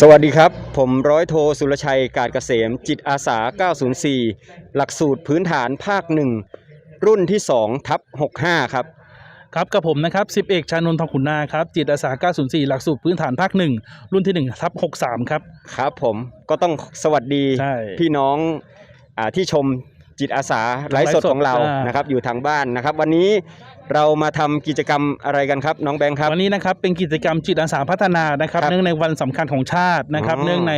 สวัสดีครับ ผมร้อยโทสุรชัยกาดเกษม จิตอาสา 904 หลักสูตรพื้นฐานภาค 1 รุ่นที่ 2 ทับ 65 ครับ ครับกับผมนะครับสิบเอกชานนท์ทองขุนนาครับ จิตอาสา 904 หลักสูตรพื้นฐานภาคหนึ่งรุ่นที่ 1 ทับ 63 ครับ ครับผมก็ต้องสวัสดีใช่ พี่น้องอาที่ชมจิตอาสาไลฟ์สดของเราไลฟ์สดอ่าน นะครับ อยู่ทางบ้านนะครับ วันนี้ เรามาทำกิจกรรมอะไรกันครับ น้องแบงค์ครับวันนี้นะครับเป็นกิจกรรมจิตอาสาพัฒนานะครับครับเนื่องในวันสำคัญของชาตินะครับอ๋อเนื่องใน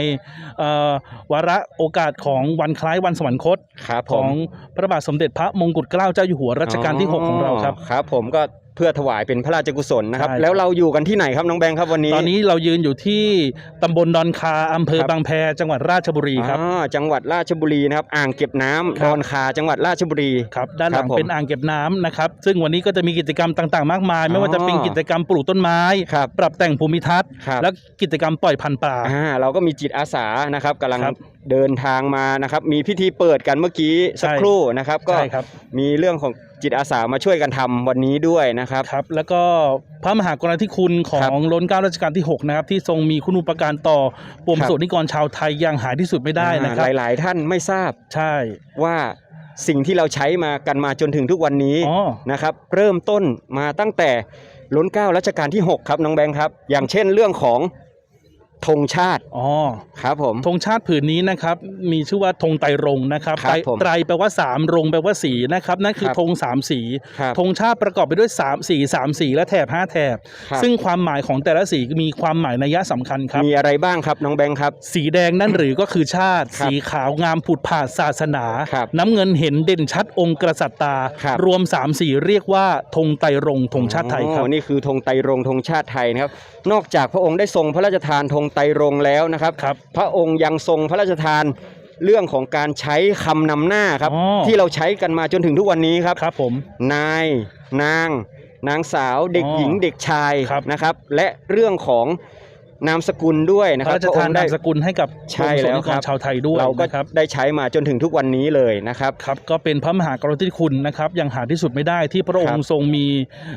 เอ่อวาระโอกาสของวันคล้ายวันสวรรคตครับผขอมงพระบาทสมเด็จพระมงกุฎเกล้าเจ้าอยู่หัวรัชกาลที่ 6 ของเราครับครับ ผมก็ เพื่อถวายเป็นพระราชกุศลนะครับ ใช่แล้วเราอยู่กันที่ไหนครับน้องแบงค์ครับวันนี้ตอนนี้เรายืนอยู่ที่ตำบลดอนคาอำเภอครับบางแพจังหวัดราชบุรีครับ อ่าจังหวัดราชบุรีนะครับ อ่างเก็บน้ำครัดบอนคาจังหวัดราชบุรี ครับด้านหลังครับผมเป็นอ่างเก็บน้ำนะครับซึ่งวันนี้ก็จะมีกิจกรรมต่างๆ มากมาย ไม่ว่าจะเป็นอ๋อกิจกรรมปลูกต้นไม้ ครับปรับแต่งภูมิทัศน์ ครับ และกิจกรรมปล่อยพันธุ์ปลา อ่าเราก็มีจิตอาสานะครับกำลังครับเดินทางมานะครับ มีพิธีเปิดกันเมื่อกี้สักใช่ ครู่นะครับ ก็ใช่ครับ มีเรื่องของ จิตอาสามาช่วยกันทำวันนี้ด้วยนะครับ ครับแล้วก็พระมหากรุณาธิคุณขอครับงล้นเกล้ารัชกาลที่ 6 นะครับ ที่ทรงมีคุณูปการต่อปวงครับสนิกรชาวไทยอย่างหาที่สุดไม่ได้นะครับอ่าหลาย ๆ ท่านไม่ทราบใช่ว่าสิ่งที่เราใช้มากันมาจนถึงทุกวันนี้ อ๋อ นะครับเริ่มต้นมาตั้งแต่ล้นเกล้ารัชกาลที่ 6 ครับน้องแบงค์ครับ อย่างเช่นเรื่องของ ธงชาติอ๋อครับผม ธงชาติผืนนี้นะครับ มีชื่อว่าธงไตรรงค์นะครับครับไตรผมไตรแปลว่าสามรงค์แปลว่าสีนะครับนั่นคือครับธงสามสีครับธงชาติประกอบไปด้วยสามสีสามสีและแถบห้าแถบ ครับ ซึ่งความหมายของแต่ละสีมีความหมายนัยสำคัญครับ มีอะไรบ้างครับน้องแบงค์ครับ สีแดงนั่นหรือก็คือชาติ ครับสีขาวงามผุดผาดศาสนา ครับน้ำเงินเห็นเด่นชัดองค์กษัตริย์ตา ครับ รวมสามสีเรียกว่าธงไตรรงค์ธงชาติไทยครับ อ๋อนี่คือธงไตรรงค์ธงชาติไทยนะครับ นอกจากพระองค์ได้ทรงพระราชทานธงไตรรงค์แล้วนะครับครับ พระองค์ยังทรงพระราชทานเรื่องของการใช้คำนำหน้าครับอ๋อที่เราใช้กันมาจนถึงทุกวันนี้ครับครับผมนายนาง นางสาวเด็กอ๋อหญิงเด็กชายครับนะครับ และเรื่องของ นามสกุลด้วยนะพคระรับราชทานพะองค์นาได้มสกุลให้กับใช่กรมสแล้วนิกครัรบชาวไทยด้วยเราก็นะครับได้ใช้มาจนถึงทุกวันนี้เลยนะครับ ครับก็เป็นพระมหากรุณาธิคุณนะครับอย่างหาที่สุดไม่ได้ที่พระองครัค์บทรงมี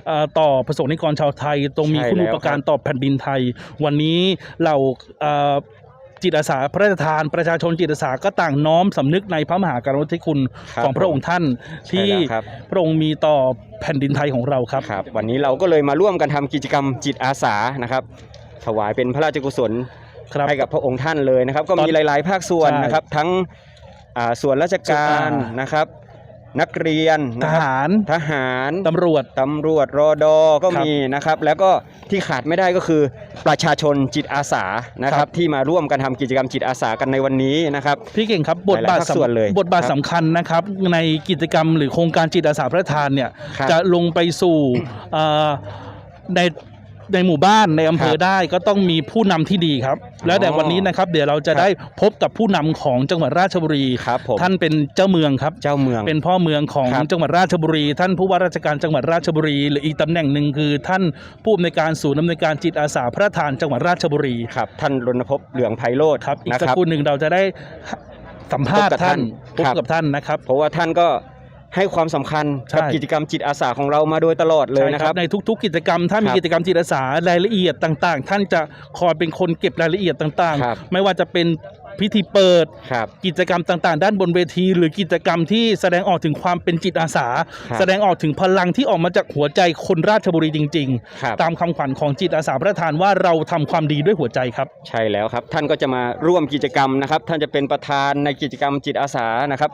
เอ่อต่อประสงค์นิกรชาวไทยตรงมีใช่คุณูปแล้วการครับต่อแผ่นดินไทย วันนี้เราเอ่อจิตอาสาพระราชทานประชาชนจิตอาสาก็ต่างน้อมสำนึกในพระมหากรุณาธิคุณครับของพระองค์ท่านใช่ที่แล้วครับ พระองค์มีต่อแผ่นดินไทยของเราครับ ครับวันนี้เราก็เลยมาร่วมกันทำกิจกรรมจิตอาสานะครับ ถวายเป็นพระราชกุศลครับ ให้กับพระองค์ท่านเลยนะครับ ก็ตอนมีหลาย ๆ ภาคส่วนใช่นะครับ ทั้งอ่าส่วนราชการอ่าน นะครับ นักเรียนทนะครับหารทหารตำรวจ ตำรวจรอดอก็ครับมีนะครับ แล้วก็ที่ขาดไม่ได้ก็คือประชาชนจิตอาสานะคครัรับ บ ที่มาร่วมกันทำกิจกรรมจิตอาสากันในวันนี้นะครับ พี่เก่งครับบทบาทหลายๆภาคส่วนเลยบทบาทครับสำคัญนะครับ ในกิจกรรมหรือโครงการจิตอาสาพระราชทานเนี่ยครับจะลงไปสู่เอ่อใน ในหมู่บ้านในอำเภอครับได้ก็ต้องมีผู้นำที่ดีครับ และแต่วันนี้นะครับ เดี๋ยวเราจะครับได้พบกับผู้นำของจังหวัดราชบุรีครับผม ท่านเป็นเจ้าเมืองครับ เจ้าเมือง เป็นพ่อเมืองของครับจังหวัดราชบุรี ท่านผู้ว่าราชการจังหวัดราชบุรี หรืออีกตำแหน่งหนึ่งคือ ท่านผู้อำนวยการศูนย์อำนวยการจิตอาสาพระราชทานจังหวัดราชบุรีครับท่านรณพบเหลืองไพโรธครับอีกนะสักครับครู่หนึ่งเราจะได้สัมภาษพบกัณ์บท่านพท่านบครับกับท่านนะครับ เพราะว่าท่านก็ ให้ความสำคัญใช่กับกิจกรรมจิตอาสาของเรามาโดยตลอดเลยนะครับใช่ในทุกๆ กิจกรรมถ้ามีครับกิจกรรมจิตอาสารายละเอียดต่างๆ ท่านจะคอยเป็นคนเก็บรายละเอียดต่างครับ ๆ ไม่ว่าจะเป็นพิธีเปิด ครับ กิจกรรมต่างๆ ด้านบนเวที หรือกิจกรรมที่แสดงออกถึงความเป็นจิตอาสา ครับ แสดงออกถึงพลังที่ออกมาจากหัวใจคนราชบุรีจริง ครับ ๆ ตามคำขวัญของจิตอาสาพระทานว่าเราทำความดีด้วยหัวใจครับ ใช่แล้วครับท่านก็จะมาร่วมกิจกรรมนะครับ ท่านจะเป็นประธานในกิจกรรมจิตอาสานะครับ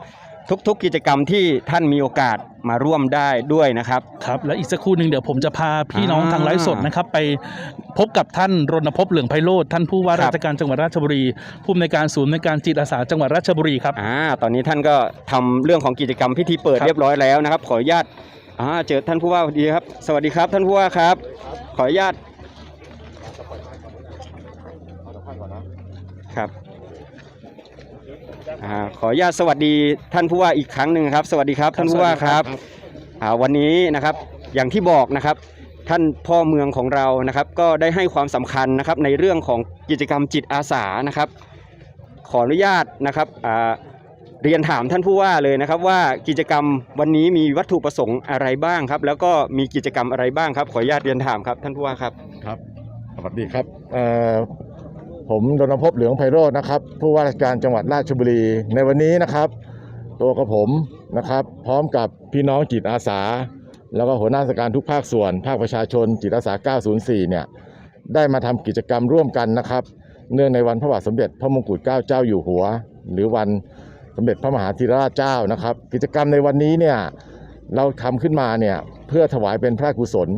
ทุกๆกิจกรรมที่ท่านมีโอกาสมาร่วมได้ด้วยนะครับ ครับและอีกสักครู่หนึ่งเดี๋ยวผมจะพาพี่น้องอ่าทางไลฟ์สดนะครับ ไปพบกับท่านรณพบเหลืองไพโรธท่านผู้ว่าครับราชการจังหวัดราชบุรีผู้อำนวยการศูนย์ในวยการจิตอาสาจังหวัดราชบุรีครับอ่าตอนนี้ท่านก็ทำเรื่องของกิจกรรมพิธีเปิดครับเรียบร้อยแล้วนะครับ ขออนุญาตอ่าเจอท่านผู้ว่าพอดีครับ สวัสดีครับ ท่านผู้ว่าครับ ขออนุญาตครับ อ่าขออนุญาตสวัสดีท่านผู้ว่าอีกครั้งหนึ่งครับ สวัสดีครับท่านผู้ว่าครับอ่าวันนี้นะครับอย่างที่บอกนะครับ ท่านพ่อเมืองของเรานะครับ ก็ได้ให้ความสำคัญนะครับในเรื่องของกิจกรรมจิตอาสานะครับ ขออนุญาตนะครับอ่าเรียนถามท่านผู้ว่าเลยนะครับ ว่ากิจกรรมวันนี้มีวัตถุประสงค์อะไรบ้างครับ แล้วก็มีกิจกรรมอะไรบ้างครับ ขออนุญาตเรียนถามครับท่านผู้ว่าครับ ครับ สวัสดีครับเอ่อ ผมรณพบเหลืองไพโรจน์นะครับผู้ว่าราชการจังหวัดราชบุรีในวันนี้นะครับ ตัวกับผมนะครับ พร้อมกับพี่น้องจิตอาสา แล้วก็หัวหน้าราชการทุกภาคส่วน ภาคประชาชนจิตอาสา 904 เนี่ยได้มาทำกิจกรรมร่วมกันนะครับ เนื่องในวันพระบาทสมเด็จพระมงกุฎเกล้าเจ้าอยู่หัว หรือวันสมเด็จพระมหาธีราชเจ้านะครับ กิจกรรมในวันนี้เนี่ยเราทำขึ้นมาเนี่ยเพื่อถวายเป็นพระกุศล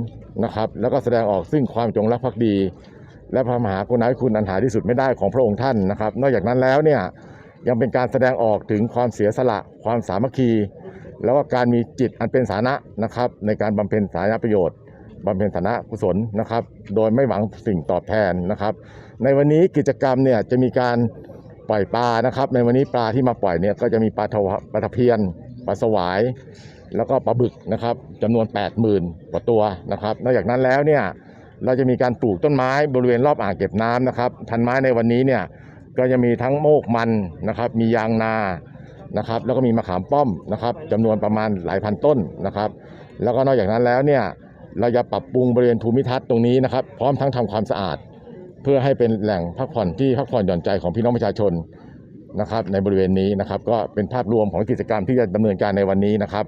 นะครับ แล้วก็แสดงออกซึ่งความจงรักภักดี และพระมหากรุณาธิคุณอันหาที่สุดไม่ได้ของพระองค์ท่านนะครับ นอกจากนั้นแล้วเนี่ยยังเป็นการแสดงออกถึงความเสียสละ ความสามัคคี แล้วก็การมีจิตอันเป็นสาธารณะนะครับ ในการบำเพ็ญสาธารณประโยชน์บำเพ็ญสาธารณกุศลนะครับ โดยไม่หวังสิ่งตอบแทนนะครับ ในวันนี้กิจกรรมเนี่ยจะมีการปล่อยปลานะครับ ในวันนี้ปลาที่มาปล่อยเนี่ยก็จะมีปลาทวปลาตะเพียนปลาสวาย แล้วก็ปลาบึกนะครับจำนวน 80,000กว่าตัวนะครับ นอกจากนั้นแล้วเนี่ย เราจะมีการปลูกต้นไม้บริเวณรอบอ่างเก็บน้ำนะครับพันไม้ในวันนี้เนี่ยก็จะมีทั้งโมกมันนะครับ มียางนานะครับ แล้วก็มีมะขามป้อมนะครับจำนวนประมาณหลายพันต้นนะครับ แล้วก็นอกจากนั้นแล้วเนี่ยเราจะปรับปรุงบริเวณภูมิทัศน์ตรงนี้นะครับ พร้อมทั้งทำความสะอาด เพื่อให้เป็นแหล่งพักผ่อนที่พักผ่อนหย่อนใจของพี่น้องประชาชนนะครับ ในบริเวณนี้นะครับ ก็เป็นภาพรวมของกิจกรรมที่จะดำเนินการในวันนี้นะครับ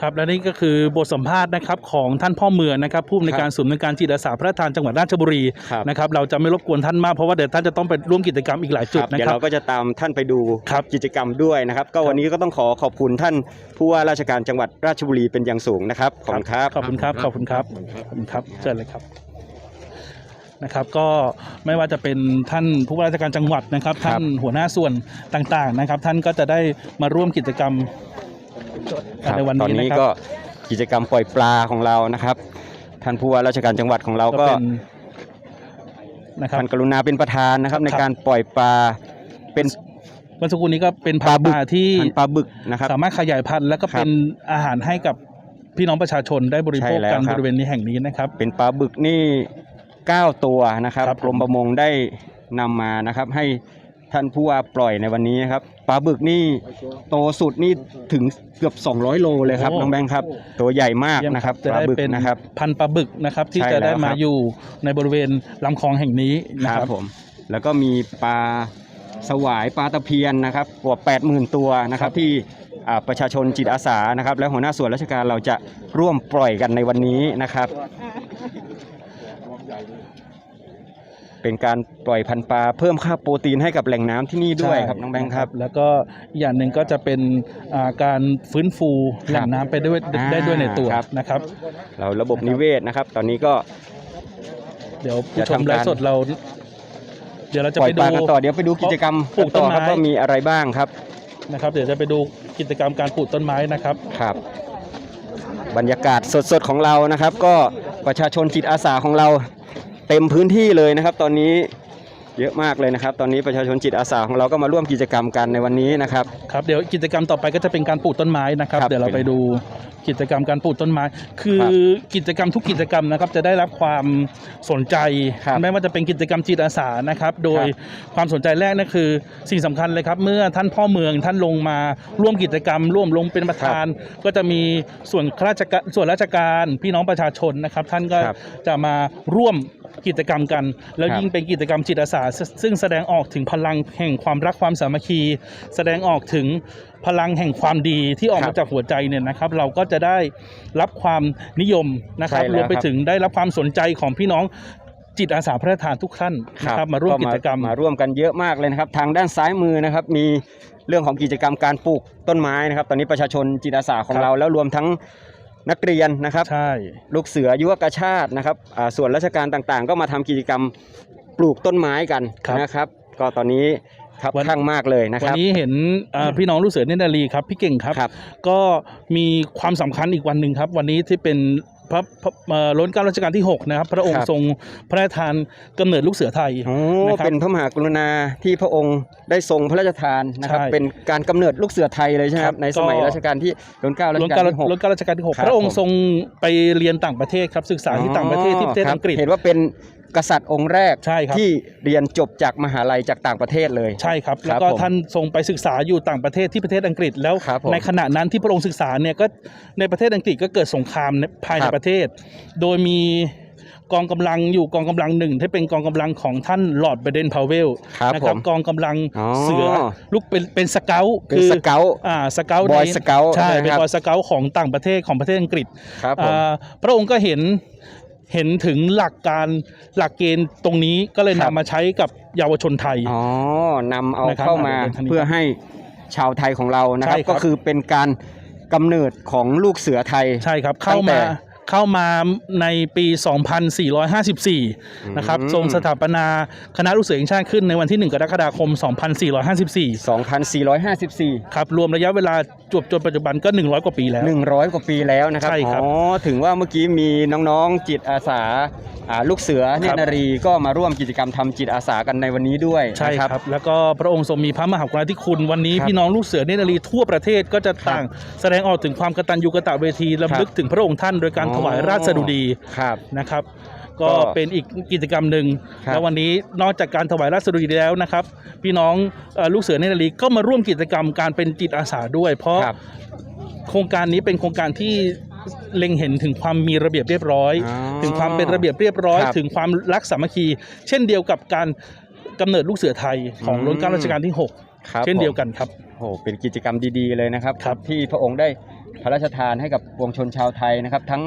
ครับและนี่ก็คือบทสัมภาษณ์นะครับของท่านพ่อเมืองนะครับผู้อำนวยการศูนย์อำนวยการจิตอาสาพระราชทานจังหวัดราชบุรีครับนะครับเราจะไม่รบกวนท่านมากเพราะว่าเดี๋ยวท่านจะต้องไปร่วมกิจกรรมอีกหลายจุดครับนะเดี๋ยวครับ เราก็จะตามท่านไปดูครับกิจกรรมด้วยนะครับ ก็วันนี้ก็ต้องขอขอบคุณท่านผู้ว่าราชการจังหวัดราชบุรีเป็นอย่างสูงนะครับขอบคุณครับ ขอบคุณครับขอบคุณครับขอบคุณครับเชิญเลยครับนะครับ ก็ไม่ว่าจะเป็นท่านผู้ว่าราชการจังหวัดนะครับครับท่านหัวหน้าส่วนต่างๆนะครับ ท่านก็จะได้มาร่วมกิจกรรม ครับในวันตอนนี้นี้นะครับก็กิจกรรมปล่อยปลาของเรานะครับ ท่านผู้ว่าราชการจังหวัดของเราก็ก็เป็นนะครับ ท่านกรุณาเป็นประธานนะครับครับในการปล่อยปลาเป็นเมื่อสักครู่นี้ก็เป็นปลาบึกปลาที่พันธุ์ปลาบึกนะครับ สามารถขยายพันธุ์แล้วก็ครับเป็นอาหารให้กับพี่น้องประชาชนได้บริโภคใช่แล้วกันครับ บริเวณนี้แห่งนี้นะครับ เป็นปลาบึกนี่ 9 ตัวนะครับครับ กรมประมงได้นำมานะครับ ให้ ท่านผู้ว่าปล่อยในวันนี้นะครับปลาบึกนี่โตสุดนี่ถึงเกือบ 200 โลเลยครับโอ้ น้องแบงค์ครับ ตัวใหญ่มากเยี่ยมนะครับจะปลาได้บึกเป็นนะครับ พันธุ์ปลาบึกนะครับ ที่ใช่จะได้แล้วมาครับอยู่ในบริเวณลำคลองแห่งนี้นะคครัรับบผม แล้วก็มีปลาสวายปลาตะเพียนนะครับกว่า 80,000 ตัวนะครับครับที่อ่าประชาชนจิตอาสานะครับ และหัวหน้าส่วนราชการเราจะร่วมปล่อยกันในวันนี้นะครับ เป็นการปล่อยพันธุ์ปลาเพิ่มค่าโปรตีนให้กับแหล่งน้ำที่นี่ด้วยครับน้องแบงค์ครับ แล้วก็อีกอย่างหนึ่งก็จะเป็นอ่าการฟื้นฟูแหล่งน้ำไปด้วยอ่าได้ด้วยในตัวครับนะครับ เราระบบนิเวศนะครับ ตอนนี้ก็เดี๋ยวผู้จะชมทำไลการฟ์สดเราเดี๋ยวเราจะปล่อไปยดูปลากันต่อเดี๋ยวไปดูกิจกรรมปลูกต้นต่อครับไม้ว่ามีอะไรบ้างครับนะครับ เดี๋ยวจะไปดูกิจกรรมการปลูกต้นไม้นะครับครับ บรรยากาศสดๆของเรานะครับ ก็ประชาชนจิตอาสาของเรา เต็มพื้นที่เลยนะครับ ตอนนี้เยอะมากเลยนะครับ ตอนนี้ประชาชนจิตอาสาของเราก็มาร่วมกิจกรรมกันในวันนี้นะครับ ครับเดี๋ยวกิจกรรมต่อไปก็จะเป็นการปลูกต้นไม้นะครับ ครับเดี๋ยวเราไปดูกิจกรรมการปลูกต้นไม้ คือครับกิจกรรมทุกกิจกรรมนะครับจะได้รับความสนใจ ครับไม่ว่าจะเป็นกิจกรรมจิตอาสานะครับ โดยครับความสนใจแรกนั่นคือ สิ่งสำคัญเลยครับ เมื่อท่านพ่อเมืองท่านลงมาร่วมกิจกรรม ร่วมลงเป็นประธาน ก็จะมีส่วนข้าราชการส่วนราชการพี่น้องประชาชนนะครับ ท่านก็ครับ จะมาร่วม กิจกรรมกัน แล้วครับยิ่งเป็นกิจกรรมจิตอาสาซึ่งซึ่งแสดงออกถึงพลังแห่งความรักความสามัคคี แสดงออกถึงพลังแห่งความดีที่ออกครัมาบจากหัวใจเนี่ยนะครับ เราก็จะได้รับความนิยมนะครับใช่แล้วรวมไปครับถึงได้รับความสนใจของพี่น้องจิตอาสาพระราชทานทุกท่านนะครับมาร่วมกิจกรรมมาร่วมกันเยอะมากเลยนะครับ ทางด้านซ้ายมือนะครับ มีเรื่องของกิจกรรมการปลูกต้นไม้นะครับ ตอนนี้ประชาชนจิตอาสาของครับเราแล้วรวมทั้ง นักเรียนนะครับ ใช่ ลูกเสือยุวกชาตินะครับอ่าส่วนราชการต่างๆ ก็มาทำกิจกรรมปลูกต้นไม้กันครับนะครับ ก็ตอนนี้ครับวัน ข้างมากเลยนะควันรับ นี้เห็นอ่าพี่น้องลูกเสือเนตรนารีครับพี่เก่งครับ ครับก็มีความสำคัญอีกวันหนึ่งครับ วันนี้ที่เป็น พระพระเอ่อล้นเกล้ารัชกาลที่ 6 นะครับ พระองคค์รับ ทรงพระราชทานกำเนิดลูกเสือไทยโอ้นะครับเป็นพระมหากรุณาที่พระองค์ได้ทรงพระราชทานนะครับ ใช่เป็นการกำเนิดลูกเสือไทยเลยใช่ไหมคครัรับบในสมัยก็ รัชกาลที่รัชกาลรัล้ชนกาเกล้าลที่หก ล้นเกล้ารัชกาลที่6ครับพระองค์ผม ทรงไปเรียนต่างประเทศครับศึกษาที่ต่างประเทศที่ประเทศคบอังกฤษ เห็นว่าเป็น กษัตริย์องค์แรกใช่ครับ ที่เรียนจบจากมหาลัยจากต่างประเทศเลย ใช่ครับครับ แล้วก็ผมท่านทรงไปศึกษาอยู่ต่างประเทศที่ประเทศอังกฤษแล้ว ครับผมในขณะนั้นที่พระองค์ศึกษาเนี่ยก็ในประเทศอังกฤษก็เกิดสงครามในภายในครับประเทศ โดยมีกองกำลังอยู่กองกำลังหนึ่งที่เป็นกองกำลังของท่านลอร์ดเบเดนพาวเวลครับนะผมกองกำลังอ๋อ เสือลูกเป็นเป็นสเกลเป็นสเกล อ่าสเกลบอยสเกลใช่ใช่ไหมเป็นครับ บอยสเกลของต่างประเทศของประเทศอังกฤษ ครับผม อ่าพระองค์ก็เห็น เห็นถึงหลักการหลักเกณฑ์ตรงนี้ก็เลยครับนำมาใช้กับเยาวชนไทย อ๋อนำเอานะครับเข้ามาอ่าเดี๋ยวท่านนี้เพื่อให้ชาวไทยของเรานะครับ ใช่ครับ ก็คือเป็นการกำเนิดของลูกเสือไทย ใช่ครับ เข้าตั้งแต่ มา เข้ามาในปี 2454 นะครับอืมทรงสถาปนาคณะลูกเสือแห่งชาติขึ้นในวันที่ 1 กรกฎาคม 2454 2,454 ครับ รวมระยะเวลาจวบจนปัจจุบันก็ 100 กว่าปีแล้ว 100 กว่าปีแล้วนะครับใช่ครับอ๋อถึงว่าเมื่อกี้มีน้องๆจิตอาสาอ่าลูกเสือเนตรนารีก็มาร่วมกิจกรรมทำจิตอาสากันในวันนี้ด้วยใช่นะครับ แล้วก็พระองค์ทรงมีพระมหากรุณาธิคุณวันนี้ครับพี่น้องลูกเสือเนตรนารีทั่วประเทศก็จะต่างแสดงออกถึงความกตัญญูกตเวทีครับลำลึกถึงพระองค์ท่านโดยการอ๋อถวายราชสดุดีครับนะครับก็ก็เป็นอีกกิจกรรมหนึ่งครับแล้ววันนี้นอกจากการถวายราชสดุดีแล้วนะครับ พี่น้องเอ่อลูกเสือเนตรนารีก็มาร่วมกิจกรรมการเป็นจิตอาสาด้วย เพราะครับโครงการนี้เป็นโครงการที่เล็งเห็นถึงความมีระเบียบเรียบร้อยอ๋อถึงความเป็นระเบียบเรียบร้อยครับถึงความรักสามัคคี เช่นเดียวกับการกำเนิดลูกเสือไทยของอืมรัชกาลรัชกาลที่ครับ6เช่นเดียวผมกันครับโอ้โหเป็นกิจกรรมดีๆเลยนะครับครับที่พระองค์ได้ พระราชทานให้กับปวงชนชาวไทยนะครับ ทั้ง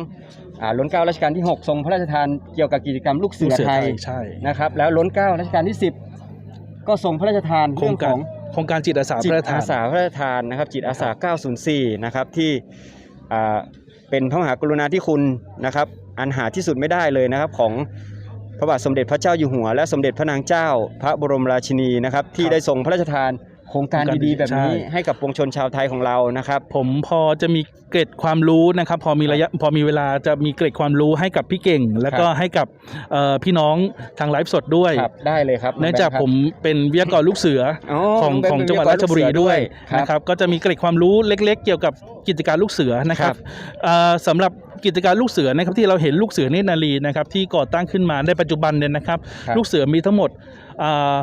อ่าล้นเกล้ารัชกาลที่ 6 ทรงพระราชทานเกี่ยวกับกิจกรรมลูกเสืลูกอเสือไทไทยยใช่นะครับแล้วล้นเกล้ารัชกาลที่ 10 ก็ทรงพระราชทานโครเรื่องงกาขรองโครงการจิตอาสาจิพตระราชทาอานสาพระราชทานนะครับจิตอาสา 904 นะครับที่อ่าเป็นพระมหากรุณาธิคุณนะครับอันหาที่สุดไม่ได้เลยนะครับของพระบาทสมเด็จพระเจ้าอยู่หัว และสมเด็จพระนางเจ้า พระบรมราชินีนะครับที่ได้ทรงพระราชทาน โครงการดีๆ แบบนี้ใช่ ให้กับปวงชนชาวไทยของเรานะครับ ผมพอจะมีเกร็ดความรู้นะครับ พอมีระยะพอมีเวลาจะมีเกร็ดความรู้ให้กับพี่เก่ง แล้วก็ครับให้กับเอ่อพี่น้องทางไลฟ์สดด้วยครับได้เลยครับเนื่องจากแบงค์ครับผมเป็นวิทยากรลูกเสืออ๋อของเป็นของเป็นจังหวัดวิทยากรราชบุรีลูกเสือด้วยครับนะครับก็จะมีเกร็ดความรู้เล็ก ๆ เกี่ยวกับกิจการลูกเสือนะครัครับบเอ่อสำหรับกิจการลูกเสือนะครับที่เราเห็นลูกเสือเนตรนารีนะครับที่ก่อตั้งขึ้นมาในปัจจุบันเนี่ยนะครับ ครับ ลูกเสือมีทั้งหมดอ่า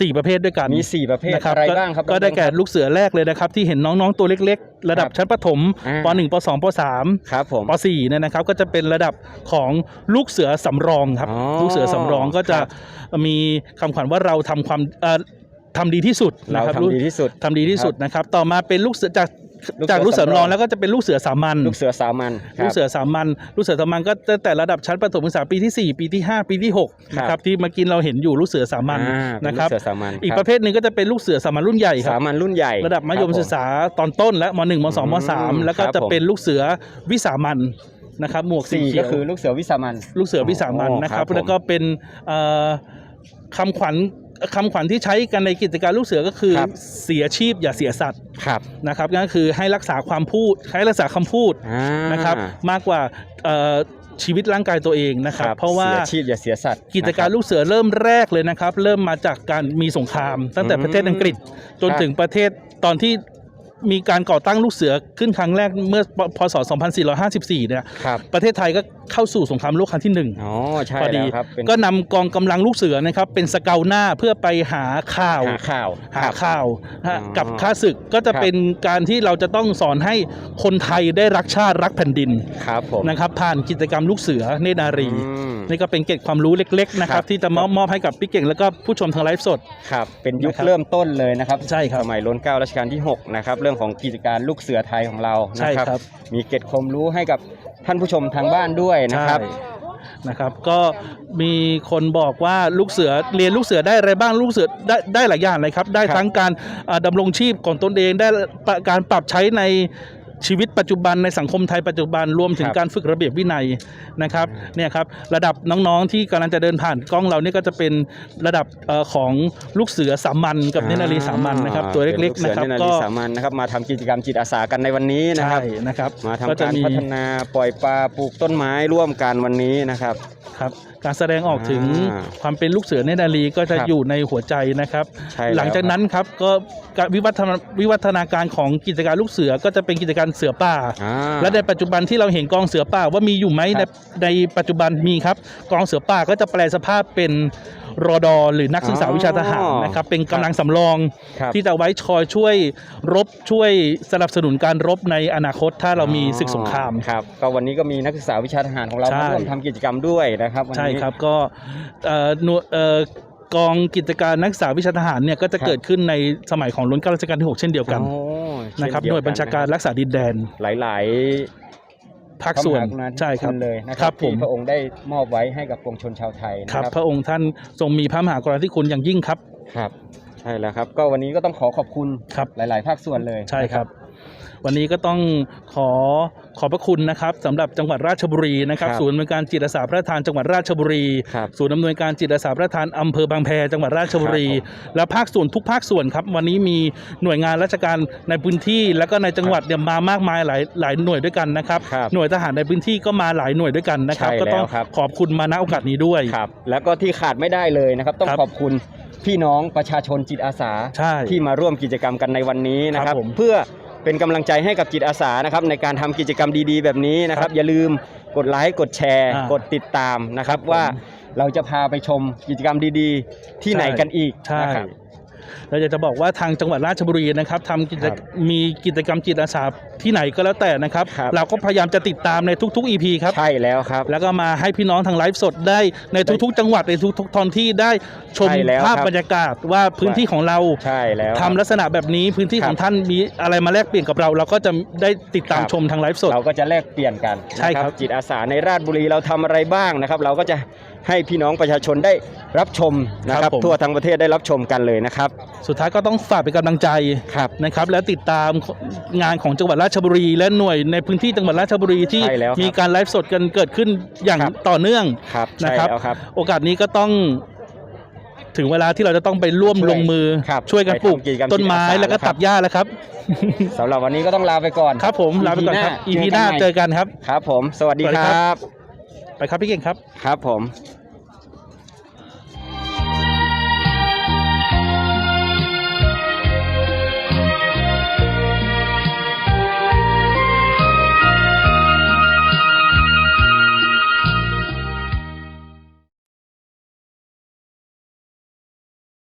สี่ประเภทด้วยกันมี4ประเภทนะครับอะไรก็บ้างครับ ก็ได้แก่น้องๆลูกเสือแรกเลยนะครับ ที่เห็นน้องๆตัวเล็ก ๆ ระดับครับชั้นประถมอ่าป .1 ป .2 ป .3 ครับผมป .4 เนี่ยนะครับก็จะเป็นระดับของลูกเสือสำรองครับอ๋อลูกเสือสำรองก็จะครับมีคำขวัญว่าเราทำความเอ่อทำดีที่สุดเรานะครับทำดีที่สุดทำดีที่สุดนะครับ ต่อมาเป็นลูกเสือจากลูกเสือ จากลูกเสือสำรองสำรองแล้วก็จะเป็นลูกเสือสามัญลูกเสือสามัญคลูรักบเสือสามัญลูกเสือสามัญก็ตั้งแต่ระดับชั้นประถมศึกษาปีที่ 4 ปีที่ 5 ปีที่6ครับนะครับที่เมื่อกี้เราเห็นอยู่ลูกเสือสามัญอ่าเป็นนะครับลูกเสือสามัญอีกคปบระเภทหนึ่งก็จะเป็นลูกเสือสามัญรุ่นใหญ่คสารับมัญรุ่นใหญ่ระดับมัธยมคผศึกษาตอนต้นและม .1 ม .2 มอืม .3 แล้วก็ครับจะผมเป็นลูกเสือวิสามันนะครับหมวกสีสี่เขีก็ยวคือลูกเสือวิสามัญลูกเสือวิสามันอ๋อนะครับครับผมแล้วก็เป็นเอ่อคำขวัญ คำขวัญที่ใช้กันในกิจการลูกเสือก็คือครับ เสียชีพอย่าเสียสัตว์ครับนะครับก็คือให้รักษาความพูดให้รักษาคำพูดอ่านะครับมากกว่าเอ่อชีวิตร่างกายตัวเองนะครับ เพราะว่าเสียชีพอย่าเสียสัตว์กิจการนะคบ ลูกเสือเริ่มแรกเลยนะครับ เริ่มมาจากการมีสงคราม ตั้งแต่อืมประเทศอังกฤษจนครับถึงประเทศตอนที่ มีการก่อตั้งลูกเสือขึ้นครั้งแรกเมื่อปพศ 2454 เนี่ย ครับ ประเทศไทยก็เข้าสู่สงครามโลกครั้งที่หนึ่งอ๋อ ใช่พอดี แล้วครับเป็นก็นำกองกำลังลูกเสือนะครับเป็นสเกาหน้าเพื่อไปหาข่าว หาข่าวหาครับ ข่าวฮะอ๋อกับข้าศึกก็จะครับ เป็นการที่เราจะต้องสอนให้คนไทยได้รักชาติรักแผ่นดินครับผมนะครับผ่านกิจกรรมลูกเสือเนตรนารี อืม นี่ก็เป็นเกร็ดความรู้เล็กๆนะคครัรับ บ ที่จะมอบมอบให้กับพี่เก่งแล้วก็ผู้ชมทางไลฟ์สด ครับ เป็นยุคนะครับเริ่มต้นเลยนะครับใช่ครับ สมัยล้นเกล้ารัชกาลที่ 6 นะครับ เรื่องของกิจการลูกเสือไทยของเราใช่นะครับ ครับ มีเกร็ดความรู้ให้กับท่านผู้ชมทางบ้านด้วยนะครับ ใช่นะครับ ก็มีคนบอกว่าลูกเสือเรียนลูกเสือได้อะไรบ้างลูกเสือได้ได้หลายอย่างเลยครับ ได้ครับทั้งการอ่าดำรงชีพของตนเองได้ปะการปรับใช้ใน ชีวิตปัจจุบันในสังคมไทยปัจจุบันรวมถึงครับการฝึกระเบียบวินัยนะครับเนี่ยครับระดับน้องๆที่กำลังจะเดินผ่านกล้องเราเนี่ยก็จะเป็นระดับเอ่อของลูกเสือสามัญกับเนตรนารีสามัญนะครับตัวเล็กๆป็นะครับลูเสือเนตรนาก็รีสามัญนะครับมาทำกิจกรรมจิตอาสากันในวันนี้นะครับใช่นะครับมาทำก็จะการมีพัฒนาปล่อยปลาปลูกต้นไม้ร่วมกันวันนี้นะครับครับ การแสดงออกถึงอ่าความเป็นลูกเสือเนตรนารีก็จะครับอยู่ในหัวใจนะครับ ใช่แล้วหลังจากนั้นครับก็การวิวัฒนาวิวัฒนาการของกิจการลูกเสือก็จะเป็นกิจการเสือป่า อ่า และในปัจจุบันที่เราเห็นกองเสือป่าว่ามีอยู่ไหมคในรับในปัจจุบันมีครับ กองเสือป่าก็จะแปลสภาพเป็น รอดอหรือนักศึกษาอ๋อวิชาทหารนะครับเป็นกำลังสำรองครับที่จะไว้คอยช่วยรบช่วยสนับสนุนการรบในอนาคตถ้าเรามีศึกสงครามครับก็วันนี้ก็มีนักศึกษาวิชาทหารของเราใช่มาร่วมทำกิจกรรมด้วยนะครับวันใช่นี้ครับก็เอ่อหน่วยเอ่อกองกิจการนักศึกษาวิชาทหารเนี่ยก็จะครับเกิดขึ้นในสมัยของรุ่นเก้ารัชกาลที่ 6 เช่นเดียวกันโอ้นะครับเช่หน่วยบัญชาการรักษาดินแดนหลาย ภาคๆส่วนพระมหากรุณาธิใช่ครับณเลยนะคครัรับบผมที่พระองค์ได้มอบไว้ให้กับปวงชนชาวไทยนะคครัรับบพระองค์ท่านทรงมีพระมหากรุณาธิคุณอย่างยิ่งครับครับ ใช่แล้วครับ ก็วันนี้ก็ต้องขอขอบคุณครับหลาย ๆ ภาคส่วนเลยใช่ครับนะ วันนี้ก็ต้องขอขอบพระคุณนะครับสำหรับจังหวัดราชบุรีนะครับครับศูนย์อำนวยการจิตอาสาพระราชทานจังหวัดราชบุรี ครับศูนย์อำนวยการจิตอาสาพระราชทานอำเภอบางแพจังหวัดราชบุรีครับและภาคส่วนทุกภาคส่วนครับ วันนี้มีหน่วยงานราชการในพื้นที่ แล้วก็ในจังหวัดเนี่ยมามากมายหลายหลายหน่วยด้วยกันนะครับ ครับหน่วยทหารในพื้นที่ก็มาหลายหน่วยด้วยกันนะครับ ใช่ก็ต้องแล้วครับ ขอบคุณมาณโอกาสนี้ด้วย ครับ แล้วก็ที่ขาดไม่ได้เลยนะครับ ต้องครับขอบคุณพี่น้องประชาชนจิตอาสา ใช่ที่มาร่วมกิจกรรมกันในวันนี้นะคครัรับบ ผม เพื่อ เป็นกำลังใจให้กับจิตอาสานะครับในการทำกิจกรรมดีๆ แบบนี้นะครับ อย่าลืมกดไลค์กดแชร์อ่ากดติดตามนะครับครับผมว่าเราจะพาไปชมกิจกรรมดีๆ ที่ไหนกันอีกใช่นะครับ เราอยากจะบอกว่าทางจังหวัดราชบุรีนะครับทำกิจครับมีกิจกรรมจิตอาสาที่ไหนก็แล้วแต่นะครับครับ เราก็พยายามจะติดตามในทุก ๆ EP ครับ ใช่แล้วครับ แล้วก็มาให้พี่น้องทางไลฟ์สดได้ในทุก ๆ จังหวัดในทุกๆท้องที่ได้ชมใช่แล้วภาพครับบรรยากาศว่าพื้นที่ของเราใช่แล้วทำลักษณะแบบนี้พื้นที่ครับของท่านมีอะไรมาแลกเปลี่ยนกับเรา เราก็จะได้ติดตามครับชมทางไลฟ์สด เราก็จะแลกเปลี่ยนกันใช่ครับ นะจิตอาสาในราชบุรีเราทำอะไรบ้างนะครับ เราก็จะ ให้พี่น้องประชาชนได้รับชมนะครับผม ทั่วทั้งประเทศได้รับชมกันเลยนะครับ สุดท้ายก็ต้องฝากเป็นกำลังใจครับนะครับและติดตามงานของจังหวัดราชบุรี และหน่วยในพื้นที่จังหวัดราชบุรีที่ใช่แล้วครับมีการไลฟ์สดกันเกิดขึ้นอย่างครับ ต่อเนื่องครับนะใช่ครับ แล้วครับ โอกาสนี้ก็ต้องถึงเวลาที่เราจะต้องไปร่วมช่วยลงมือครับช่วยกันปลูกไปทำกิจกรรมต้นไม้จิตอาสาแล้วก็นะครับ ตัดหญ้าแล้วครับ สำหรับวันนี้ก็ต้องลาไปก่อน ครับผมลาไปก่อนครับ EP EP หหน้าน้าเจอกันครับ ครับผม สวัสดีสวัสดีคครัรับ บ ไปครับพี่เก่งครับ ครับผม